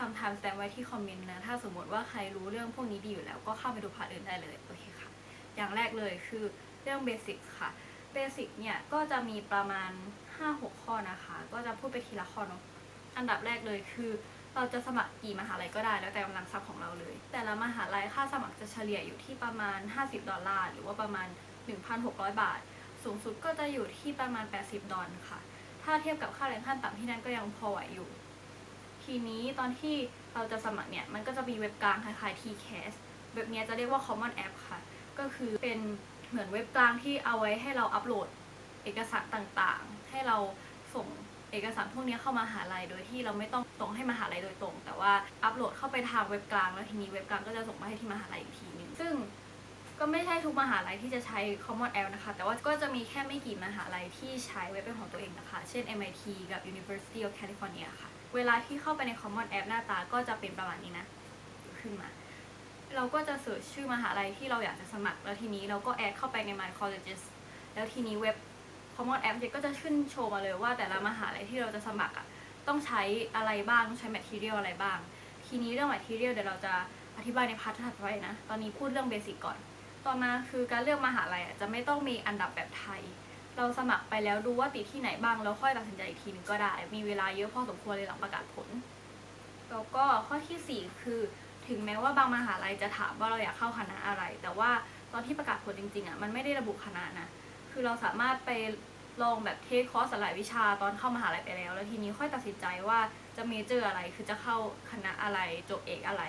ทำ time stamp ไว้ที่คอมเมนต์นะ ถ้าสมมติว่าใครรู้เรื่องพวกนี้ดีอยู่แล้วก็เข้าไปดูพาร์ทอื่นได้เลยโอเคค่ะ อย่างแรกเลยคือเรื่องเบสิกค่ะเบสิกเนี่ยก็จะมีประมาณ 5-6 ข้อนะคะ ก็จะพูดไปทีละข้อเนาะอันดับแรกเลยคือเราจะสมัครกี่มหาลัยก็ได้แล้วแต่กำลังทรัพย์ของเราเลย แต่ละมหาลัยค่าสมัครจะเฉลี่ยอยู่ที่ประมาณ 50 ดอลลาร์หรือว่าประมาณ 1,600 บาท สูงสุดก็จะอยู่ที่ประมาณ 80 ดอลค่ะ ถ้าเทียบกับค่าแรงขั้นต่ำที่นั่นก็ยังพอไหวอยู่ ทีนี้ตอนที่เราจะสมัครเนี่ย มันก็จะมีเว็บกลางคล้ายๆ TCAS เว็บเนี้ยจะเรียกว่า Common App ค่ะ ก็คือเป็นเหมือนเว็บกลางที่เอาไว้ให้เราอัปโหลดเอกสารต่างๆ ให้เราส่งเอกสารพวกนี้เข้ามาหาลัยโดยที่เราไม่ต้องส่งให้มหาลัยโดยตรง แต่ว่าอัปโหลดเข้าไปทางเว็บกลาง แล้วทีนี้เว็บกลางก็จะส่งมาให้ที่มหาลัยอีกทีนึงซึ่งก็ไม่ใช่ทุกมหาลัยที่จะใช้ Common App นะคะ แต่ว่าก็จะมีแค่ไม่กี่มหาลัยที่ใช้เว็บเป็นของตัวเองนะคะ เช่น MIT กับ University of California ค่ะ เวลาที่เข้าไปใน Common App หน้าตาก็จะเป็นประมาณนี้นะ ขึ้นมา เราก็จะเสิร์ชชื่อมหาลัยที่เราอยากจะสมัคร แล้วทีนี้เราก็แอดเข้าไปใน My Colleges แล้วทีนี้เว็บ Common App ก็จะขึ้นโชว์มาเลยว่าแต่ละมหาลัยที่เราจะสมัครอะต้องใช้อะไรบ้างต้องใช้ material อะไรบ้าง ทีนี้เรื่อง material เดี๋ยวเราจะอธิบายในพาร์ทถัดไปนะ ตอนนี้พูดเรื่องเบสิกก่อน ต่อมาคือการเลือกมหาลัยอะจะไม่ต้องมีอันดับแบบไทย เราสมัครไปแล้วดูว่าติดที่ไหนบ้างแล้วค่อยตัดสินใจอีกทีนึงก็ได้ มีเวลาเยอะพอสมควรเลยหลังประกาศผล แล้วก็ข้อทีสี่ 4 คือ ถึงแม้ว่าบางมหาลัยจะถามว่าเราอยากเข้าคณะอะไร แต่ว่าตอนที่ประกาศผลจริงๆอะมันไม่ได้ระบุคณะนะ คือเราสามารถไปลองแบบเทคคอร์สหลายวิชาตอนเข้ามหาลัยไปแล้ว แล้วทีนี้ค่อยตัดสินใจว่าจะเมเจอร์อะไร คือจะเข้าคณะอะไรจบเอกอะไร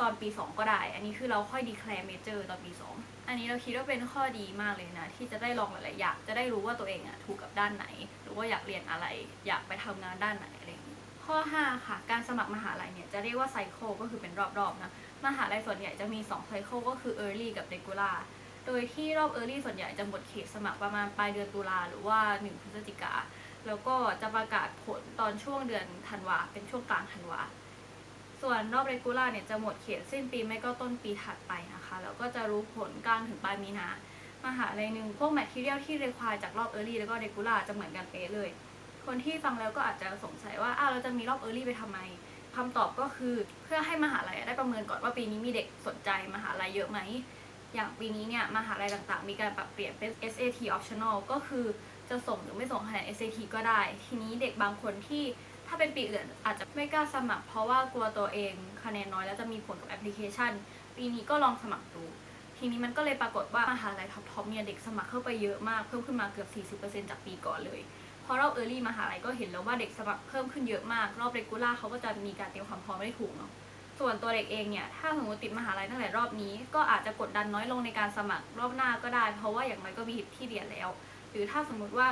ตอนปี 2 ก็ได้ อันนี้คือเราค่อยดีแคลร์เมเจอร์ตอนปี 2 อันนี้เราคิดว่าเป็นข้อดีมากเลยนะ ที่จะได้ลองหลายๆอย่างจะได้รู้ว่าตัวเองอะถูกกับด้านไหน หรือว่าอยากเรียนอะไร อยากไปทำงานด้านไหนอะไรอย่างนี้ข้อ 5 ค่ะ การสมัครมหาลัยเนี่ยจะเรียกว่าไซเคิลก็คือเป็นรอบๆนะมหาลัยส่วนใหญ่จะมี2ไซเคิลก็คือ early กับ regular โดยที่รอบ early ส่วนใหญ่จะหมดเขตสมัครประมาณปลายเดือนตุลาหรือว่า 1 พฤศจิกาแล้วก็จะประกาศผลตอนช่วงเดือนธันวาเป็นช่วงกลางธันวา ส่วนรอบ regular เนี่ยจะหมดเขตสิ้นปีไม่ก็ต้นปีถัดไปนะคะ แล้วก็จะรู้ผลกลางถึงปลายมีนา มหาลัยหนึ่งพวก material ที่ require จากรอบ early แล้วก็ regular จะเหมือนกันเป๊ะเลย คนที่ฟังแล้วก็อาจจะสงสัยว่า อ้าวเราจะมีรอบ early ไปทำไมคำตอบก็คือเพื่อให้มหาลัยได้ประเมินก่อนว่าปีนี้มีเด็กสนใจมหาลัยเยอะไหม อย่างปีนี้เนี่ยมหาลัยต่างๆ มีการปรับเปลี่ยนเป็น SAT optional ก็คือจะส่งหรือไม่ส่งคะแนน SAT ก็ได้ ทีนี้เด็กบางคนที่าเป็นปีอื่นอาจจะไม่กล้าสมัคร เพราะว่ากลัวตัวเองคะแนนน้อยแล้วจะมีผลกับแอปพลิเคชัน ปีนี้ก็ลองสมัครดู ทีนี้มันก็เลยปรากฏว่ามหาลัยท็อปๆเนี่ยเด็กสมัครเข้าไปเยอะมากเพิ่มขึ้นมาเกือบ 40%จากปีก่อนเลยพอรอบเออร์ลี่มหาลัยก็เห็นแล้วว่าเด็กสมัครเพิ่มขึ้นเยอะมาก รอบเรกูล่าเขาก็จะมีการเตรียมความพร้อมไม่ถูกเนาะส่วนตัวเด็กเองเนี่ยถ้าสมมติติดมหาลัยตั้งแต่รอบนี้ ก็อาจจะกดดันน้อยลงในการสมัครรอบหน้าก็ได้ เพราะว่าอย่างน้อยก็มีที่เรียนแล้ว หรือถ้าสมมุติว่า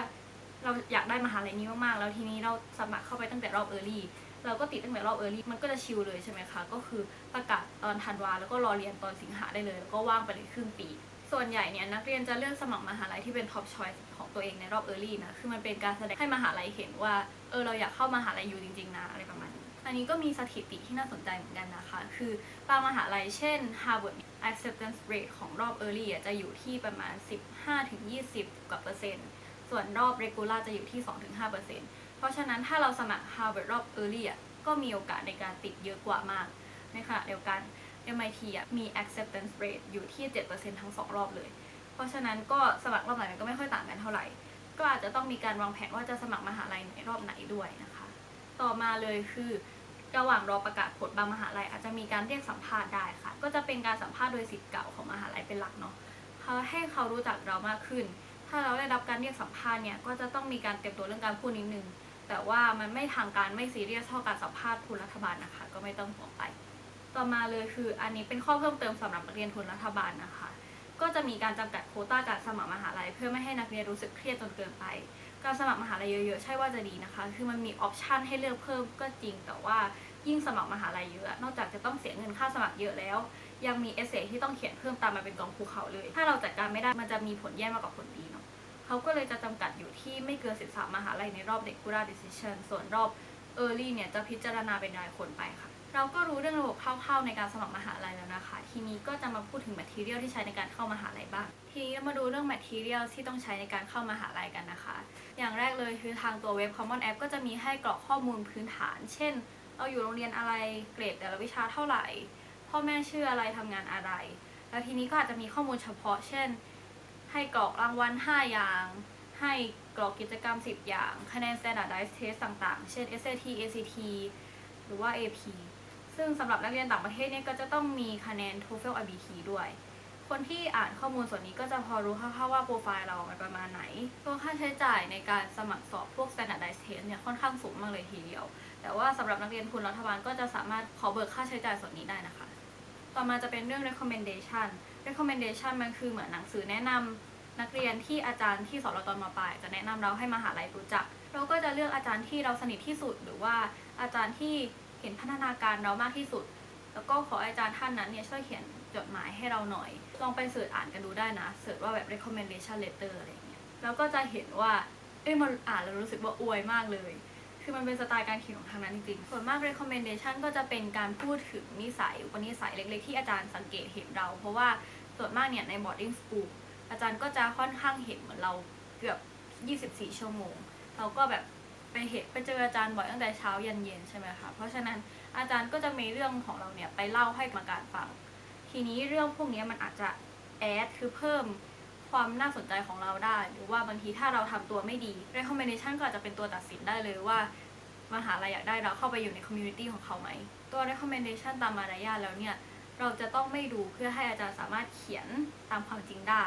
เราอยากได้มหาลัยนี้มากๆ แล้วทีนี้เราสมัครเข้าไปตั้งแต่รอบเออร์ลี่เราก็ติดตั้งแต่รอบเออร์ลี่มันก็จะชิลเลยใช่ไหมคะ ก็คือประกาศตอนธันวาแล้วก็รอเรียนตอนสิงหาได้เลย แล้วก็ว่างไปเลยครึ่งปี ส่วนใหญ่เนี่ยนักเรียนจะเลือกสมัครมหาลัยที่เป็นท็อปชอยส์ของตัวเองในรอบเออร์ลี่นะ คือมันเป็นการแสดงให้มหาลัยเห็นว่าเออเราอยากเข้ามหาลัยอยู่จริงๆนะอะไรประมาณนี้ อันนี้ก็มีสถิติที่น่าสนใจเหมือนกันนะคะ คือบางมหาลัยเช่น Harvard acceptance rate ของรอบ early อะจะอยู่ที่ประมาณ 15-20กว่าเปอร์เซ็นต์ ส่วนรอบ regular จะอยู่ที่ 2-5เปอร์เซ็นต์เพราะฉะนั้นถ้าเราสมัคร Harvard รอบ early อะก็มีโอกาสในการติดเยอะกว่ามากในขณะเดียวกัน MIT อะมี acceptance rate อยู่ที่ 7%ทั้งสองรอบเลย เพราะฉะนั้นก็สมัครรอบไหนมันก็ไม่ค่อยต่างกันเท่าไหร่ ก็อาจจะต้องมีการวางแผนว่าจะสมัครมหาลัยในรอบไหนด้วยนะคะ ต่อมาเลยคือระหว่างรอประกาศผลบางมหาลัยอาจจะมีการเรียกสัมภาษณ์ได้ค่ะ ก็จะเป็นการสัมภาษณ์โดยสิทธิ์เก่าของมหาลัยเป็นหลักเนาะเขาให้เขารู้จักเรามากขึ้น ถ้าเราได้รับการเรียกสัมภาษณ์เนี่ยก็จะต้องมีการเตรียมตัวเรื่องการพูดนิดนึง แต่ว่ามันไม่ทางการไม่ซีเรียสเท่าการสัมภาษณ์ทุนรัฐบาลนะคะ ก็ไม่ต้องห่วงไป ต่อมาเลยคืออันนี้เป็นข้อเพิ่มเติมสำหรับนักเรียนทุนรัฐบาลนะคะ ก็จะมีการจำกัดโควต้าการสมัครมหาลัย เพื่อไม่ให้นักเรียนรู้สึกเครียดจนเกินไป การสมัครมหาลัยเยอะๆใช่ว่าจะดีนะคะ คือมันมีออปชันให้เลือกเพิ่มก็จริง แต่ว่ายิ่งสมัครมหาลัยเยอะ นอกจากจะต้องเสียเงินค่าสมัครเยอะแล้ว ยังมีเอเซที่ต้องเขียนเพิ่มตามมาเป็นกองภูเขาเลย ถ้าเราจัดการไม่ได้มันจะมีผลแย่มากกว่าผลดี เขาก็เลยจะจำกัดอยู่ที่ไม่เกิน 13 มหาลัยในรอบ regular decision ส่วนรอบ early เนี่ยจะพิจารณาเป็นรายคนไปค่ะ เราก็รู้เรื่องระบบคร่าวๆในการสมัครมหาลัยแล้วนะคะ ทีนี้ก็จะมาพูดถึง material ที่ใช้ในการเข้ามหาลัยบ้าง ทีนี้เรามาดูเรื่อง material ที่ต้องใช้ในการเข้ามหาลัยกันนะคะ อย่างแรกเลยคือทางตัวเว็บ Common App ก็จะมีให้กรอกข้อมูลพื้นฐาน เช่น เราอยู่โรงเรียนอะไรเกรดแต่ละวิชาเท่าไหร่ พ่อแม่ชื่ออะไรทำงานอะไร แล้วทีนี้ก็อาจจะมีข้อมูลเฉพาะ เช่น ให้กรอกรางวัล 5 อย่าง ให้กรอกกิจกรรม 10 อย่าง คะแนน standardized test ต่างๆ เช่น SAT ACT หรือว่า AP ซึ่งสำหรับนักเรียนต่างประเทศเนี่ยก็จะต้องมีคะแนน TOEFL IBT ด้วย คนที่อ่านข้อมูลส่วนนี้ก็จะพอรู้คร่าวๆว่าโปรไฟล์เรามันประมาณไหนตัวค่าใช้จ่ายในการสมัครสอบพวก standardized test เนี่ยค่อนข้างสูงมากเลยทีเดียว แต่ว่าสำหรับนักเรียนทุนรัฐบาลก็จะสามารถขอเบิกค่าใช้จ่ายส่วนนี้ได้นะคะ ต่อมาจะเป็นเรื่อง recommendation recommendation มันคือเหมือนหนังสือแนะนำนักเรียนที่อาจารย์ที่สอนเราตอนมาปลาย จะแนะนำเราให้มหาลัยรู้จัก เราก็จะเลือกอาจารย์ที่เราสนิทที่สุด หรือว่าอาจารย์ที่เห็นพัฒนาการเรามากที่สุด แล้วก็ขออาจารย์ท่านนั้นเนี่ยช่วยเขียนจดหมายให้เราหน่อย ลองไปเสิร์ชอ่านกันดูได้นะเสิร์ชว่าแบบ recommendation letter อะไรอย่างเงี้ยแล้วก็จะเห็นว่าเอ้ยมันอ่านแล้วรู้สึกว่าอวยมากเลย คือมันเป็นสไตล์การเขียนของทางนั้นจริงๆ ส่วนมาก recommendation ก็จะเป็นการพูดถึงนิสัยอุปนิสัยเล็กๆ ที่อาจารย์สังเกตเห็นเรา เพราะว่าส่วนมากเนี่ยใน boarding school อาจารย์ก็จะค่อนข้างเห็นเหมือนเราเกือบ 24 ชั่วโมง เราก็แบบไปเห็นไปเจออาจารย์บ่อยตั้งแต่เช้ายันเย็นใช่ไหมคะ เพราะฉะนั้นอาจารย์ก็จะมีเรื่องของเราเนี่ยไปเล่าให้กรรมการฟัง ทีนี้เรื่องพวกนี้มันอาจจะแอดคือเพิ่ม ความน่าสนใจของเราได้ หรือว่าบางทีถ้าเราทำตัวไม่ดี recommendation ก็อาจจะเป็นตัวตัดสินได้เลยว่ามหาลัยอยากได้เราเข้าไปอยู่ในคอมมูนิตี้ของเขาไหม ตัว recommendation ตามมารยาทแล้วเนี่ย เราจะต้องไม่ดูเพื่อให้อาจารย์สามารถเขียนตามความจริงได้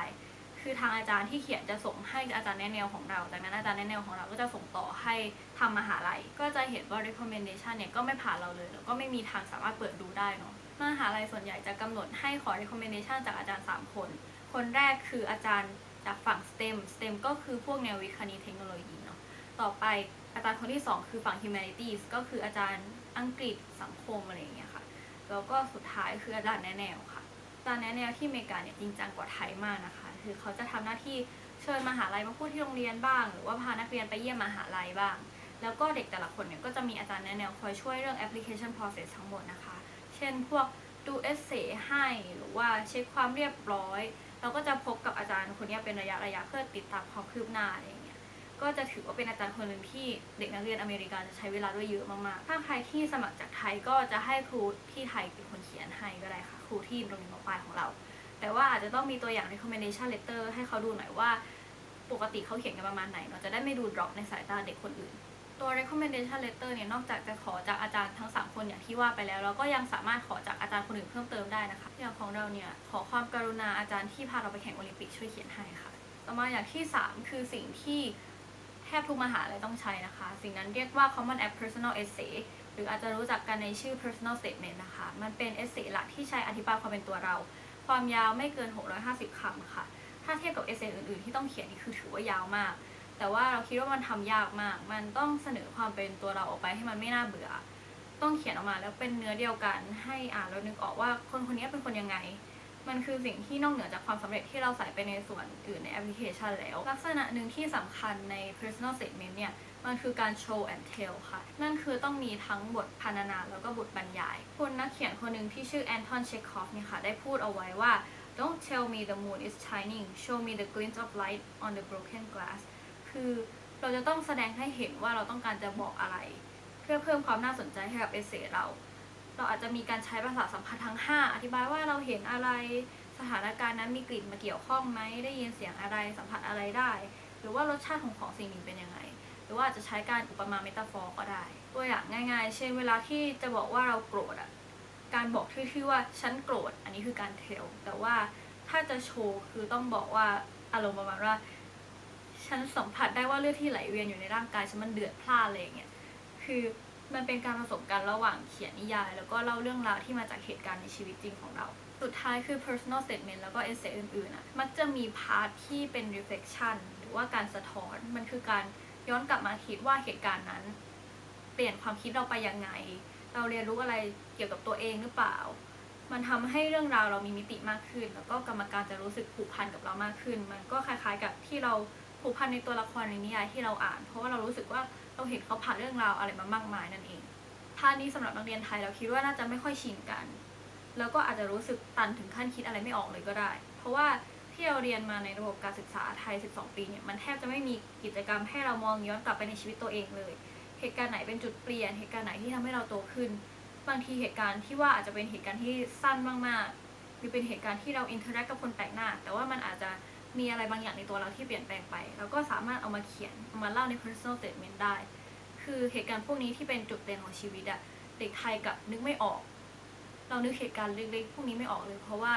คือทางอาจารย์ที่เขียนจะส่งให้อาจารย์แนแนวของเรา จากนั้นอาจารย์แนแนวของเราก็จะส่งต่อให้ทำมหาลัย ก็จะเห็นว่า recommendation เนี่ยก็ไม่ผ่านเราเลย แล้วก็ไม่มีทางสามารถเปิดดูได้เนาะ มหาลัยส่วนใหญ่จะกำหนดให้ขอ recommendation จากอาจารย์ 3 คน คนแรกคืออาจารย์จากฝั่ง STEM STEM ก็คือพวกแนววิทย์คณิตเทคโนโลยีเนาะต่อไปอาจารย์คนที่ 2 คือฝั่ง humanities ก็คืออาจารย์อังกฤษสังคมอะไรอย่างเงี้ยค่ะแล้วก็สุดท้ายคืออาจารย์แนแนวค่ะอาจารย์แนแนวที่อเมริกาเนี่ยจริงจังกว่าไทยมากนะคะ คือเขาจะทำหน้าที่เชิญมหาลัยมาพูดที่โรงเรียนบ้าง หรือว่าพานักเรียนไปเยี่ยมมหาลัยบ้าง แล้วก็เด็กแต่ละคนเนี่ยก็จะมีอาจารย์แนแนวคอยช่วยเรื่อง application process ทั้งหมดนะคะ เช่นพวก ดูเอเซให้หรือว่าเช็คความเรียบร้อย เราก็จะพบกับอาจารย์คนนี้เป็นระยะระยะเพื่อติดตามความคืบหน้าอะไรอย่างเงี้ยก็จะถือว่าเป็นอาจารย์คนหนึ่งที่เด็กนักเรียนอเมริกาจะใช้เวลาด้วยเยอะมากๆถ้าใครที่สมัครจากไทยก็จะให้ครูที่ไทยเป็นคนเขียนให้ก็ได้ค่ะครูที่โรงเรียนมปลายของเรา แต่ว่าอาจจะต้องมีตัวอย่าง recommendation letter ให้เขาดูหน่อยว่า ปกติเขาเขียนกันประมาณไหนเราจะได้ไม่ดู drop ในสายตาเด็กคนอื่น ตัว recommendation letter เนี่ยนอกจากจะขอจากอาจารย์ทั้ง 3 คนอย่างที่ว่าไปแล้วเราก็ยังสามารถขอจากอาจารย์คนอื่นเพิ่มเติมได้นะคะอย่างของเราเนี่ยขอความกรุณาอาจารย์ที่พาเราไปแข่งโอลิมปิกช่วยเขียนให้ค่ะ ต่อมาอย่างที่ 3 คือสิ่งที่แทบทุกมหาลัยต้องใช้นะคะ สิ่งนั้นเรียกว่า common app personal essay หรืออาจจะรู้จักกันในชื่อ personal statement นะคะ มันเป็น essay หลักที่ใช้อธิบายความเป็นตัวเรา ความยาวไม่เกิน 650 คำค่ะ ถ้าเทียบกับ essay อื่นๆ ที่ต้องเขียนนี่คือถือว่ายาวมาก แต่ว่าเราคิดว่ามันทำยากมาก มันต้องเสนอความเป็นตัวเราออกไปให้มันไม่น่าเบื่อ ต้องเขียนออกมาแล้วเป็นเนื้อเดียวกันให้อ่านแล้วนึกออกว่าคนคนนี้เป็นคนยังไง มันคือสิ่งที่นอกเหนือจากความสำเร็จที่เราใส่ไปในส่วนอื่นในแอปพลิเคชันแล้ว ลักษณะหนึ่งที่สำคัญใน personal statement เนี่ยมันคือการ show and tell ค่ะ นั่นคือต้องมีทั้งบทพรรณนาแล้วก็บทบรรยายคุณนักเขียนคนหนึ่งที่ชื่อแอนทอนเชคคอฟเนี่ยค่ะ ได้พูดเอาไว้ว่า don't tell me the moon is shining show me the glint of light on the broken glass คือเราจะต้องแสดงให้เห็นว่าเราต้องการจะบอกอะไร เพื่อเพิ่มความน่าสนใจให้กับเอเซเรา เราอาจจะมีการใช้ภาษาสัมพันธ์ทั้ง 5 อธิบายว่าเราเห็นอะไรสถานการณ์นั้นมีกลิ่นมาเกี่ยวข้องไหมได้ยินเสียงอะไรสัมผัสอะไรได้ หรือว่ารสชาติของของสิ่งนึ่งเป็นยังไง หรือว่าอาจจะใช้การอุปมาเมตาฟอร์ก็ได้ ตัวอย่างง่ายๆ เช่นเวลาที่จะบอกว่าเราโกรธอะการบอกชื่อๆว่าฉันโกรธอันนี้คือการเทลแต่ว่าถ้าจะโชว์คือต้องบอกว่าอารมณ์ประมาณว่า ฉันสัมผัสได้ว่าเลือดที่ไหลเวียนอยู่ในร่างกายฉันมันเดือดพล่านอะไรอย่างเงี้ยคือมันเป็นการผสมกันระหว่างเขียนนิยาย แล้วก็เล่าเรื่องราวที่มาจากเหตุการณ์ในชีวิตจริงของเรา สุดท้ายคือ personal statement แล้วก็ essay อื่นๆอะมักจะมีพาร์ทที่เป็น reflection หรือว่าการสะท้อน มันคือการย้อนกลับมาคิดว่าเหตุการณ์นั้น เปลี่ยนความคิดเราไปยังไง เราเรียนรู้อะไรเกี่ยวกับตัวเองหรือเปล่า มันทำให้เรื่องราวเรามีมิติมากขึ้น แล้วก็กรรมการจะรู้สึกผูกพันกับเรามากขึ้น มันก็คล้ายๆกับที่เรา ผูกพันในตัวละครในนิยายที่เราอ่าน เพราะว่าเรารู้สึกว่าเราเห็นเขาผ่านเรื่องราวอะไรมามากมายนั่นเองท่านี้สำหรับนักเรียนไทยเราคิดว่าน่าจะไม่ค่อยชินกัน แล้วก็อาจจะรู้สึกตันถึงขั้นคิดอะไรไม่ออกเลยก็ได้ เพราะว่าที่เราเรียนมาในระบบการศึกษาไทย 12 ปีเนี่ยมันแทบจะไม่มีกิจกรรมให้เรามองย้อนกลับไปในชีวิตตัวเองเลย เหตุการณ์ไหนเป็นจุดเปลี่ยน เหตุการณ์ไหนที่ทำให้เราโตขึ้น บางทีเหตุการณ์ที่ว่าอาจจะเป็นเหตุการณ์ที่สั้นมากๆ หรือเป็นเหตุการณ์ที่เราอินเทอร์แอคกับคนแปลกหน้า แต่ว่ามันอาจจะ มีอะไรบางอย่างในตัวเราที่เปลี่ยนแปลงไปเราก็สามารถเอามาเขียนเอามาเล่าใน personal statement ได้ คือเหตุการณ์พวกนี้ที่เป็นจุดเด่นของชีวิตอะเด็กไทยกับนึกไม่ออก เรานึกเหตุการณ์เล็กๆพวกนี้ไม่ออกเลย เพราะว่า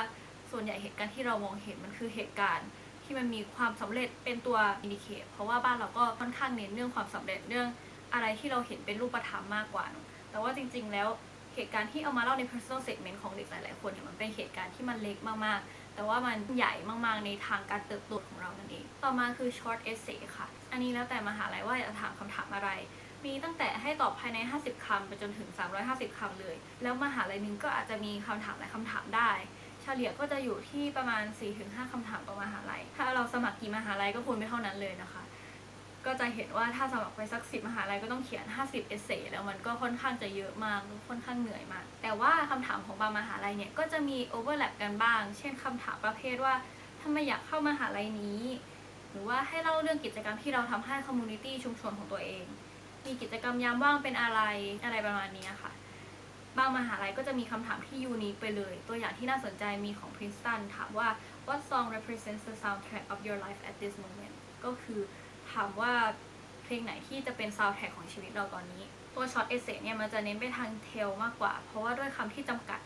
ส่วนใหญ่เหตุการณ์ที่เรามองเห็นมันคือเหตุการณ์ที่มันมีความสำเร็จเป็นตัวอินดิเคตเพราะว่าบ้านเราก็ค่อนข้างเน้นเรื่องความสำเร็จเรื่องอะไรที่เราเห็นเป็นรูปธรรมมากกว่า แต่ว่าจริง ๆ แล้วเหตุการณ์ที่เอามาเล่าใน personal statement ของเด็กหลาย ๆ คนเนี่ยมันเป็นเหตุการณ์ที่มันเล็กมาก ๆ แต่ว่ามันใหญ่มากๆในทางการเติบโตของเรานั่นเอง ต่อมาคือ short essay ค่ะ อันนี้แล้วแต่มหาลัยว่าจะถามคำถามอะไร มีตั้งแต่ให้ตอบภายใน 50คำไปจนถึง 350คำเลย แล้วมหาลัยหนึงก็อาจจะมีคำถามหลายคำถามได้เฉลี่ยก็จะอยู่ที่ประมาณ 4-5คำถามต่อมหาลัย ถ้าเราสมัครกี่มหาลัยก็คูณไปเท่านั้นเลยนะคะ ก็จะเห็นว่าถ้าสมัครไปสัก10มหาลัยก็ต้องเขียน 50 เอเซแล้วมันก็ค่อนข้างจะเยอะมากค่อนข้างเหนื่อยมาก แต่ว่าคำถามของบางมหาลัยเนี่ยก็จะมีโอเวอร์แลปกันบ้าง เช่นคำถามประเภทว่าทำไมอยากเข้ามหาลัยนี้ หรือว่าให้เล่าเรื่องกิจกรรมที่เราทำให้คอมมูนิตี้ชุมชนของตัวเอง มีกิจกรรมยามว่างเป็นอะไรอะไรประมาณนี้ค่ะ บางมหาลัยก็จะมีคำถามที่ยูนิคไปเลย ตัวอย่างที่น่าสนใจมีของ Princeton ถามว่า what song represents the soundtrack of your life at this moment ก็คือ ถามว่าเพลงไหนที่จะเป็น soundtrack ของชีวิตเราตอนนี้ ตัว short essay เนี่ยมันจะเน้นไปทางเทลมากกว่า เพราะว่าด้วยคำที่จำกัด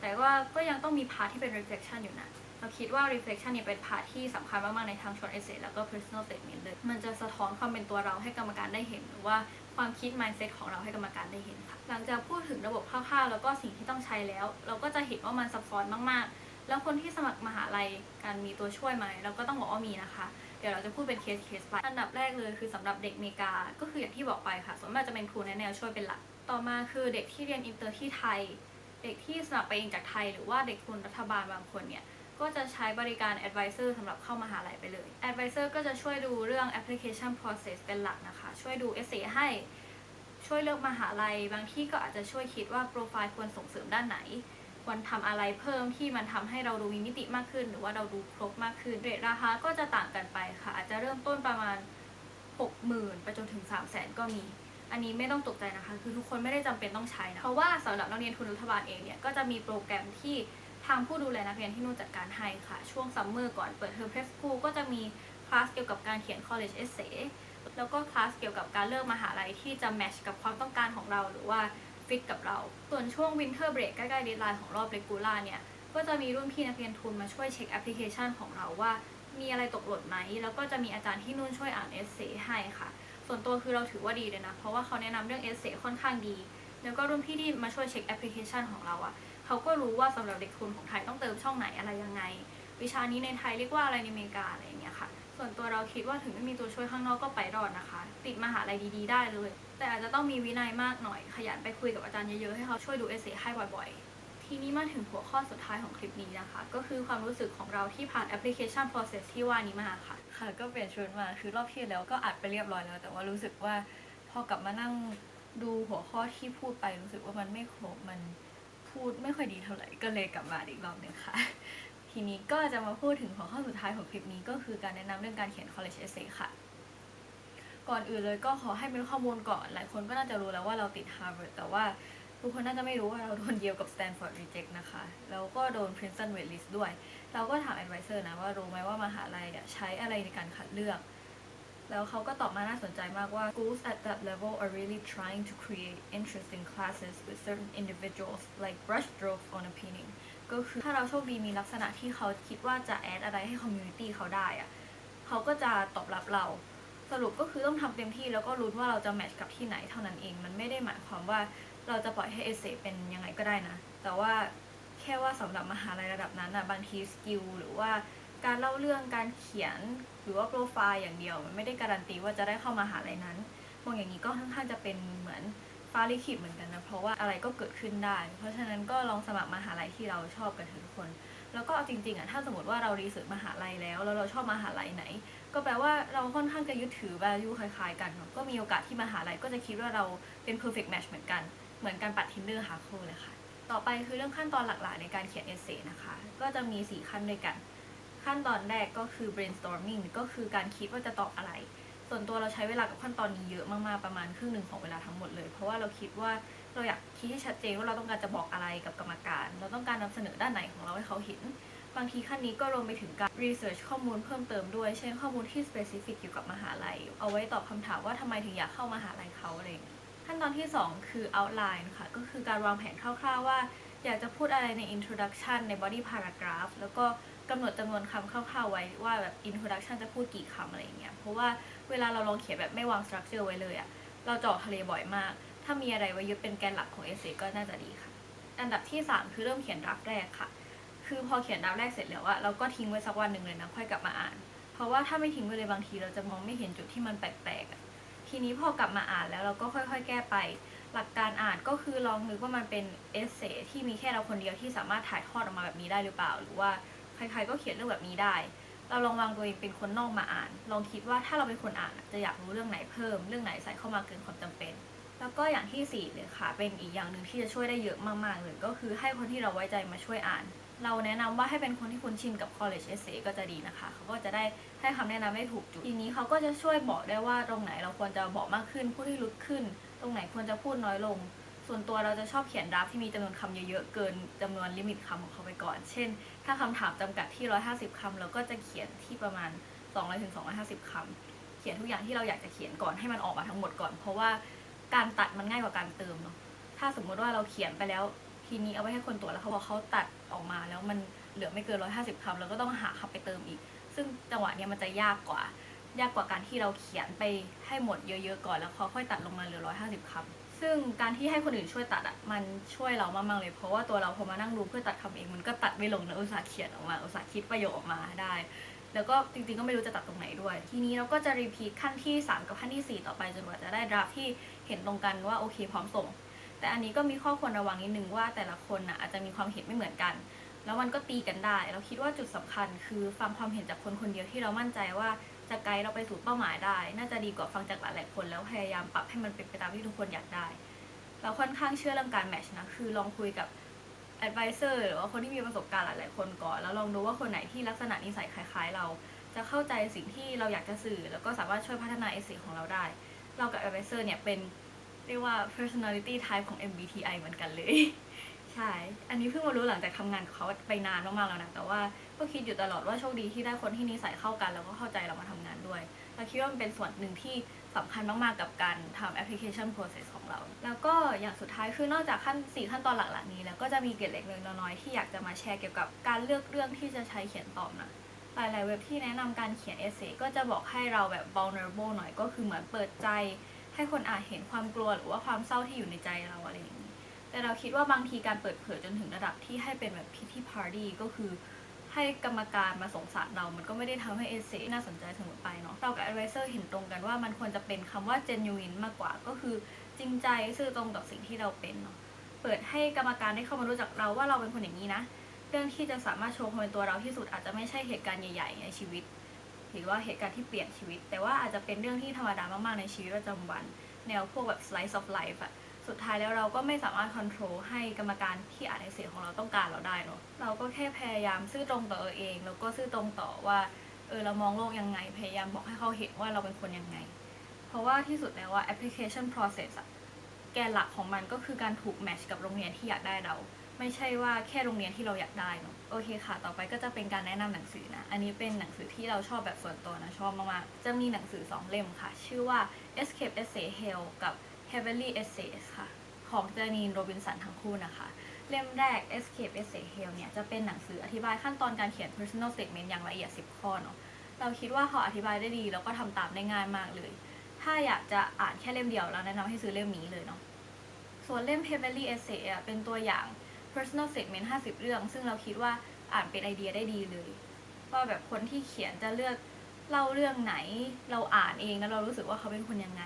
แต่ว่าก็ยังต้องมีพาร์ทที่เป็น reflection อยู่นะเราคิดว่า reflection เนี่ยเป็นพาร์ทที่สำคัญมากๆในทาง short essay แล้วก็ personal statement เลย มันจะสะท้อนความเป็นตัวเราให้กรรมการได้เห็น หรือว่าความคิด mindset ของเราให้กรรมการได้เห็นค่ะ หลังจากพูดถึงระบบคร่าวๆแล้วก็สิ่งที่ต้องใช้แล้ว เราก็จะเห็นว่ามันซับซ้อนมากๆ แล้วคนที่สมัครมหาลัยการมีตัวช่วยไหมเราก็ต้องบอกว่ามีนะคะ เดี๋ยวเราจะพูดเป็นเคสเคสไป อันดับแรกเลยคือสำหรับเด็กเมกา ก็คืออย่างที่บอกไปค่ะ ส่วนมากจะเป็นครูแนแนวช่วยเป็นหลัก ต่อมาคือเด็กที่เรียนอินเตอร์ที่ไทย เด็กที่สมัครไปเองจากไทย หรือว่าเด็กทุนรัฐบาลบางคนเนี่ย ก็จะใช้บริการ advisor สำหรับเข้ามหาลัยไปเลย advisor ก็จะช่วยดูเรื่อง application process เป็นหลักนะคะ ช่วยดู essay ให้ ช่วยเลือกมหาลัย บางที่ก็อาจจะช่วยคิดว่าโปรไฟล์ควรส่งเสริมด้านไหน ควรทำอะไรเพิ่มที่มันทำให้เราดูมีมิติมากขึ้น หรือว่าเราดูครบมากขึ้นเรทราคาก็จะต่างกันไปค่ะ อาจจะเริ่มต้นประมาณ 60,000ไปจนถึง 3 0 0 0 0 0 ก็มี อันนี้ไม่ต้องตกใจนะคะ คือทุกคนไม่ได้จำเป็นต้องใช้นะเพราะว่าสำหรับนักเรียนทุนรัฐบาลเองเนี่ยก็จะมีโปรแกรมที่ทางผู้ดูแลนักเรียนที่นู่นจัดการให้ค่ะ ช่วงซัมเมอร์ก่อนเปิดเทอมเพรสคูก็จะมีคลาสเกี่ยวกับการเขียน college essay แล้วก็คลาสเกี่ยวกับการเลือกมหาลัยที่จะแมชกับความต้องการของเราหรือว่า ฟิตกับเรา ส่วนช่วงวินเทอร์เบรกใกล้ๆเดดไลน์ของรอบเรกูล่าเนี่ยก็จะมีรุ่นพี่นักเรียนทุนมาช่วยเช็คแอปพลิเคชันของเราว่า มีอะไรตกหล่นไหม แล้วก็จะมีอาจารย์ที่นู่นช่วยอ่านเอเซให้ค่ะ ส่วนตัวคือเราถือว่าดีเลยนะ เพราะว่าเขาแนะนำเรื่องเอเซค่อนข้างดี แล้วก็รุ่นพี่ที่มาช่วยเช็คแอปพลิเคชันของเราอะ่ะเขาก็รู้ว่าสำหรับเด็กทุนของไทยต้องเติมช่องไหนอะไรยังไง วิชานี้ในไทยเรียกว่าอะไรในอเมริกาอะไร เราคิดว่าถึงไม่มีตัวช่วยข้างนอกก็ไปรอดนะคะ ติดมหาลัยดีๆ ได้เลย แต่อาจจะต้องมีวินัยมากหน่อย ขยันไปคุยกับอาจารย์เยอะๆ ให้เขาช่วยดูเอเซให้บ่อยๆ ทีนี้มาถึงหัวข้อสุดท้ายของคลิปนี้นะคะ ก็คือความรู้สึกของเราที่ผ่านแอปพลิเคชัน process ที่ว่านี้มาค่ะ ค่ะ ก็เปลี่ยนชุดมา คือรอบที่แล้วก็อัดไปเรียบร้อยแล้ว แต่ว่ารู้สึกว่าพอกลับมานั่งดูหัวข้อที่พูดไปรู้สึกว่ามันไม่ครบ มันพูดไม่ค่อยดีเท่าไหร่ ก็เลยกลับมาอีกรอบหนึ่งค่ะ ทีนี้ก็จะมาพูดถึงหัวข้อสุดท้ายของคลิปนี้ก็คือการแนะนำเรื่องการเขียน college essay ค่ะ ก่อนอื่นเลยก็ขอให้เป็นข้อมูลก่อน หลายคนก็น่าจะรู้แล้วว่าเราติด Harvard แต่ว่าทุกคนน่าจะไม่รู้ว่าเราโดนเยียวกับ Stanford reject นะคะ แล้วก็โดน Princeton waitlist ด้วย เราก็ถาม advisor นะว่ารู้ไหมว่ามหาลัยใช้อะไรในการคัดเลือก แล้วเขาก็ตอบมาน่าสนใจมากว่า schools at that level are really trying to create interesting classes with certain individuals like brushstrokes on opinion ก็คือถ้าเราโชคดีมีลักษณะที่เขาคิดว่าจะแอดอะไรให้ community เขาได้อะเขาก็จะตอบรับเรา สรุปก็คือต้องทำเต็มที่แล้วก็รู้นว่าเราจะแมทช์กับที่ไหนเท่านั้นเอง มันไม่ได้หมายความว่าเราจะปล่อยให้เอเซเป็นยังไงก็ได้นะ แต่ว่าแค่ว่าสำหรับมหาลัยระดับนั้นนะบางทีสกิลหรือว่าการเล่าเรื่องการเขียนหรือว่าโปรไฟล์อย่างเดียว มันไม่ได้การันตีว่าจะได้เข้ามหาลัยนั้นมองอย่างนี้ก็ค่อนข้างจะเป็นเหมือน ฟ้าลิขิตเหมือนกันนะ เพราะว่าอะไรก็เกิดขึ้นได้ เพราะฉะนั้นก็ลองสมัครมหาลัยที่เราชอบกันเถอะทุกคน แล้วก็เอาจริงๆอะถ้าสมมติว่าเรารีเสิร์ชมหาลัยแล้วแล้วเราชอบมหาลัยไหน ก็แปลว่าเราค่อนข้างจะยึดถือ value คล้ายๆกันก็มีโอกาสที่มหาลัยก็จะคิดว่าเราเป็น perfect match เหมือนกันเหมือนการปัด Tinder หาคู่เลยค่ะ ต่อไปคือเรื่องขั้นตอนหลักๆ ในการเขียนเอเซ่นะคะ ก็จะมี 4 ขั้นด้วยกัน ขั้นตอนแรกก็คือ brainstorming ก็คือการคิดว่าจะตอบอะไร ส่วนตัวเราใช้เวลากับขั้นตอนนี้เยอะมากๆประมาณครึ่งหนึ่งของเวลาทั้งหมดเลย เพราะว่าเราคิดว่าเราอยากคิดให้ชัดเจนว่าเราต้องการจะบอกอะไรกับกรรมการ เราต้องการนำเสนอด้านไหนของเราให้เขาเห็น บางทีขั้นนี้ก็รวมไปถึงการ research ข้อมูลเพิ่มเติมด้วยเช่นข้อมูลที่ specific เกี่ยวกับมหาลัย เอาไว้ตอบคำถามว่าทำไมถึงอยากเข้ามหาลัยเขาอะไรอย่างเงี้ยขั้นตอนที่ 2 คือ outline ค่ะ ก็คือการวางแผนคร่าวๆว่า อยากจะพูดอะไรใน introduction ใน body paragraph แล้วก็ กำหนดจำนวนคำคร่าวๆไว้ว่าแบบ introduction จะพูดกี่คำอะไรอย่างเงี้ย เพราะว่าเวลาเราลองเขียนแบบไม่วาง structure ไว้เลยอะเราเจาะทะเลบ่อยมาก ถ้ามีอะไรไว้ยึดเป็นแกนหลักของ essay ก็น่าจะดีค่ะ อันดับที่ 3 คือเริ่มเขียนดราฟแรกค่ะ คือพอเขียนดราฟแรกเสร็จแล้วอะเราก็ทิ้งไว้สักวันหนึ่งเลยนะค่อยกลับมาอ่าน เพราะว่าถ้าไม่ทิ้งไว้เลยบางที เราจะมองไม่เห็นจุดที่มันแปลกๆทีนี้พอกลับมาอ่านแล้วเราก็ค่อย ๆ แก้ไปหลักการอ่านก็คือลองนึกว่ามันเป็นเอเซที่มีแค่เราคนเดียวที่สามารถถ่ายทอดออกมาแบบนี้ได้หรือเปล่า หรือว่า ใครๆก็เขียนเรื่องแบบนี้ได้ เราลองวางตัวเองเป็นคนนอกมาอ่าน ลองคิดว่าถ้าเราเป็นคนอ่านจะอยากรู้เรื่องไหนเพิ่ม เรื่องไหนใส่เข้ามาเกินความจำเป็น แล้วก็อย่างที่สี่เลยค่ะ เป็นอีกอย่างหนึ่งที่จะช่วยได้เยอะมากๆเลยก็คือให้คนที่เราไว้ใจมาช่วยอ่าน เราแนะนำว่าให้เป็นคนที่คุ้นชินกับ college essay ก็จะดีนะคะ เขาก็จะได้ให้คำแนะนำได้ถูกจุด ทีนี้เขาก็จะช่วยบอกได้ว่าตรงไหนเราควรจะบอกมากขึ้น พูดให้ลึกขึ้น ตรงไหนควรจะพูดน้อยลง ส่วนตัวเราจะชอบเขียนดราฟที่มีจำนวนคำเยอะๆ เกินจำนวนลิมิตคำของเขาไปก่อน เช่น ถ้าคำถามจำกัดที่ 150คำเราก็จะเขียนที่ประมาณ 200ถึง250คำเขียนทุกอย่างที่เราอยากจะเขียนก่อนให้มันออกมาทั้งหมดก่อน เพราะว่าการตัดมันง่ายกว่าการเติมเนาะ ถ้าสมมติว่าเราเขียนไปแล้วทีนี้เอาไว้ให้คนตรวจแล้วเขาบอกเขาตัดออกมาแล้วมันเหลือไม่เกิน 150คำเราก็ต้องหาคำไปเติมอีก ซึ่งจังหวะเนี้ยมันจะยากกว่า ยากกว่าการที่เราเขียนไปให้หมดเยอะๆก่อนแล้วเขาค่อยตัดลงมาเหลือ 150คำ ซึ่งการที่ให้คนอื่นช่วยตัดอะมันช่วยเรามากๆเลย เพราะว่าตัวเราพอมานั่งดูเพื่อตัดคำเองมันก็ตัดไม่ลงนะอุตส่าห์เขียนออกมาอุตส่าห์คิดประโยคออกมาได้ แล้วก็จริงๆก็ไม่รู้จะตัดตรงไหนด้วย ทีนี้เราก็จะรีพีทขั้นที่ 3 กับขั้นทีสี่4 ต่อไปจนกว่าจะได้ดราฟที่เห็นตรงกันว่าโอเคพร้อมส่ง แต่อันนี้ก็มีข้อควรระวังนิดนึงว่าแต่ละคนน่ะอาจจะมีความเห็นไม่เหมือนกัน แล้วมันก็ตีกันได้ เราคิดว่าจุดสำคัญ คือฟังความเห็นจากคนคนเดียวที่เรามั่นใจว่า จะไกด์เราไปสู่เป้าหมายได้ น่าจะดีกว่าฟังจากหลายๆคนแล้วพยายามปรับให้มันเป็นไปตามที่ทุกคนอยากได้ เราค่อนข้างเชื่อเรื่องการแมชนะ คือลองคุยกับ advisor หรือว่าคนที่มีประสบการณ์หลาย ๆ คนก่อน แล้วลองดูว่าคนไหนที่ลักษณะนิสัยคล้าย ๆ เรา จะเข้าใจสิ่งที่เราอยากจะสื่อ แล้วก็สามารถช่วยพัฒนาเอเซของเราได้ เรากับ advisor เนี่ยเป็นเรียกว่า personality type ของ MBTI เหมือนกันเลย ช่ อันนี้เพิ่งมารู้หลังจากทำงานกับเขาไปนานมากๆแล้วนะ แต่ว่าก็คิดอยู่ตลอดว่าโชคดีที่ได้คนที่นิสัยเข้ากัน แล้วก็เข้าใจเรามาทำงานด้วย เราคิดว่ามันเป็นส่วนหนึ่งที่สำคัญมากๆกับการทำ application process ของเรา แล้วก็อย่างสุดท้ายคือนอกจากขั้น 4 ขั้นตอนหลักๆนี้ แล้วก็จะมีเกร็ดเล็กๆน้อยๆที่อยากจะมาแชร์เกี่ยวกับการเลือกเรื่องที่จะใช้เขียนตอบนะหลายๆเว็บที่แนะนำการเขียนเอเซ่ก็จะบอกให้เราแบบ vulnerable หน่อยก็คือเหมือนเปิดใจ ให้คนอ่านเห็นความกลัวหรือว่าความเศร้าที่อยู่ในใจเราอะไรอย่างนี้ แต่เราคิดว่าบางทีการเปิดเผยจนถึงระดับที่ให้เป็นแบบ pity party ก็คือให้กรรมการมาสงสารเรา มันก็ไม่ได้ทำให้เอเซน่าสนใจเสมอไปเนาะ เรากับ advisor เห็นตรงกันว่ามันควรจะเป็นคำว่า genuine มากกว่า ก็คือจริงใจซื่อตรงต่อสิ่งที่เราเป็นเนาะ เปิดให้กรรมการได้เข้ามารู้จักเราว่าเราเป็นคนอย่างนี้นะ เรื่องที่จะสามารถโชว์ความเป็นตัวเราที่สุดอาจจะไม่ใช่เหตุการณ์ใหญ่ ๆ ในชีวิต หรือว่าเหตุการณ์ที่เปลี่ยนชีวิต แต่ว่าอาจจะเป็นเรื่องที่ธรรมดามากๆในชีวิตประจำวัน แนวพวกแบบ slice of life อะ สุดท้ายแล้วเราก็ไม่สามารถ control ให้กรรมการที่อ่านในเสียงของเราต้องการเราได้เนอะเราก็แค่พยายามซื่อตรงต่อตัวเอง แล้วก็ซื่อตรงต่อว่าเออเรามองโลกยังไง พยายามบอกให้เขาเห็นว่าเราเป็นคนยังไง เพราะว่าที่สุดแล้วว่า application process อะแกนหลักของมันก็คือการถูกแมทช์กับโรงเรียนที่อยากได้เรา ไม่ใช่ว่าแค่โรงเรียนที่เราอยากได้เนอะโอเคค่ะ ต่อไปก็จะเป็นการแนะนำหนังสือนะ อันนี้เป็นหนังสือที่เราชอบแบบส่วนตัวนะชอบมากๆ จะมีหนังสือ 2 เล่มค่ะ ชื่อว่า Escape Essay Hell กับ Heavenly Essays ค่ะ ของเจนีนโรบินสันทั้งคู่นะคะ เล่มแรก Escape Essay Hell เนี่ย จะเป็นหนังสืออธิบายขั้นตอนการเขียน personal statement อย่างละเอียด 10 ข้อเนาะเราคิดว่าเขาอธิบายได้ดี แล้วก็ทำตามได้ง่ายมากเลย ถ้าอยากจะอ่านแค่เล่มเดียวเราแนะนำให้ซื้อเล่มนี้เลยเนาะส่วนเล่ม Heavenly Essay เป็นตัวอย่าง personal statement 50 เรื่อง ซึ่งเราคิดว่าอ่านเป็นไอเดียได้ดีเลยว่าแบบคนที่เขียนจะเลือกเล่าเรื่องไหนเราอ่านเองแล้วเรารู้สึกว่าเขาเป็นคนยังไง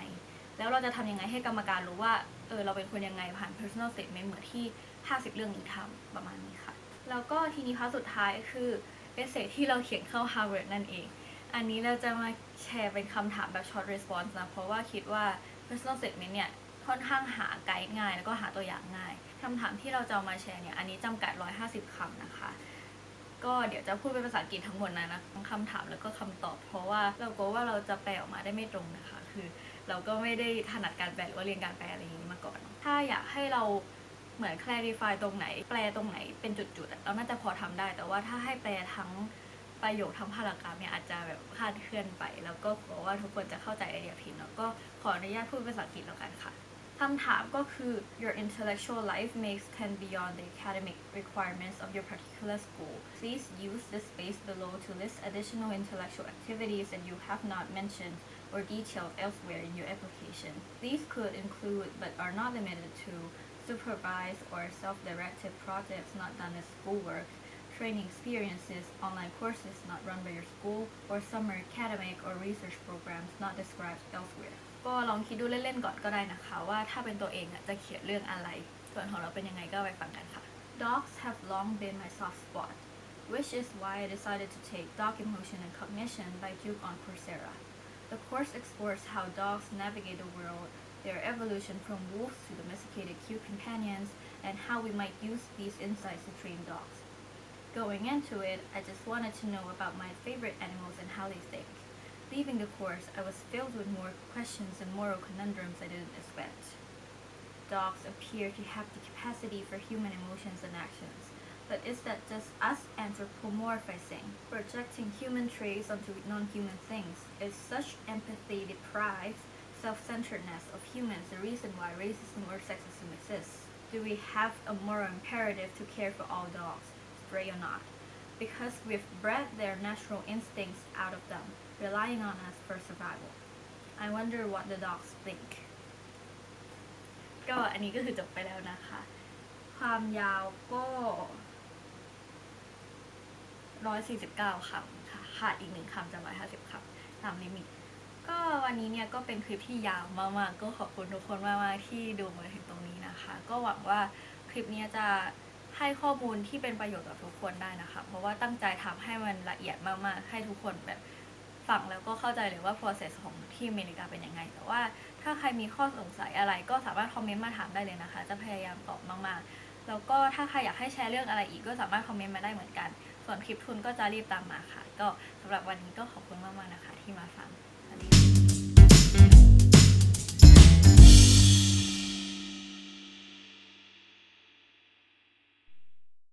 แล้วเราจะทำยังไงให้กรรมการรู้ว่าเออเราเป็นคนยังไงผ่าน personal statement เหมือนที่ 50 เรื่องนี้ทำประมาณนี้ค่ะ แล้วก็ทีนี้พาร์ทสุดท้ายคือเอเซที่เราเขียนเข้า Harvard นั่นเอง อันนี้เราจะมาแชร์เป็นคำถามแบบ short response นะ เพราะว่าคิดว่า personal statement เนี่ยค่อนข้างหาไกด์ง่าย แล้วก็หาตัวอย่างง่ายคำถามที่เราจะามาแชร์เนี่ยอันนี้จำกัด 150คำนะคะ ก็เดี๋ยวจะพูดเป็นภาษาอังกฤษทั้งหมดนะนะทั้งคำถามแล้วก็คำตอบ เพราะว่าเรากลัวว่าเราจะแปลออกมาได้ไม่ตรงนะคะ คือ เราก็ไม่ได้ถนัดการแปลหรือว่าเรียนการแปลอะไรอย่างนี้มาก่อน ถ้าอยากให้เราเหมือน clarify ตรงไหน แปลตรงไหนเป็นจุดๆเราน่าจะพอทำได้ แต่ว่าถ้าให้แปลทั้งประโยคทั้งพารากราฟเนี่ยอาจจะแบบคลาดเคลื่อนไป แล้วก็กลัวว่าทุกคนจะเข้าใจไอเดียผิดเนาะก็ขออนุญาตพูดภาษาอังกฤษแล้วกันค่ะ คำถามก็คือ your intellectual life may extend beyond the academic requirements of your particular school. Please use the space below to list additional intellectual activities that you have not mentioned or detailed elsewhere in your application. These could include, but are not limited to, supervised or self-directed projects not done as schoolwork, training experiences, online courses not run by your school, or summer academic or research programs not described elsewhere. ก็ลองคิดดูเล่นๆก่อนก็ได้นะคะว่าถ้าเป็นตัวเองอะจะเขียนเรื่องอะไร ส่วนของเราเป็นยังไงก็ไปฟังกันค่ะ Dogs have long been my soft spot, which is why I decided to take Dog Emotion and Cognition by Duke on Coursera. The course explores how dogs navigate the world, their evolution from wolves to domesticated cute companions, and how we might use these insights to train dogs. Going into it, I just wanted to know about my favorite animals and how they think. Leaving the course, I was filled with more questions and moral conundrums I didn't expect. Dogs appear to have the capacity for human emotions and actions, but is that just us anthropomorphizing, projecting human traits onto non-human things? Is such empathy deprived self-centeredness of humans the reason why racism or sexism exists? Do we have a moral imperative to care for all dogs, stray or not? Because we've bred their natural instincts out of them, relying on us for survival. I wonder what the dogs think. ก็อันนี้ก็คือจบไปแล้วนะคะ ความยาวก็149คำค่ะขาดอีกหนึ่งคำจาก150คำตามลิมิต ก็วันนี้เนี่ยก็เป็นคลิปที่ยาวมากๆ ก็ขอบคุณทุกคนมากๆที่ดูมาถึงตรงนี้นะคะ ก็หวังว่าคลิปนี้จะให้ข้อมูลที่เป็นประโยชน์กับทุกคนได้นะคะ เพราะว่าตั้งใจทำให้มันละเอียดมากๆ ให้ทุกคนแบบ ฟังแล้วก็เข้าใจเลยว่า process ของที่อเมริกาเป็นยังไง แต่ว่าถ้าใครมีข้อสงสัยอะไรก็สามารถคอมเมนต์มาถามได้เลยนะคะ จะพยายามตอบมากๆ แล้วก็ถ้าใครอยากให้แชร์เรื่องอะไรอีกก็สามารถคอมเมนต์มาได้เหมือนกัน ส่วนคลิปทุนก็จะรีบตามมาค่ะ ก็สำหรับวันนี้ก็ขอบคุณมากๆนะคะ ที่มาฟัง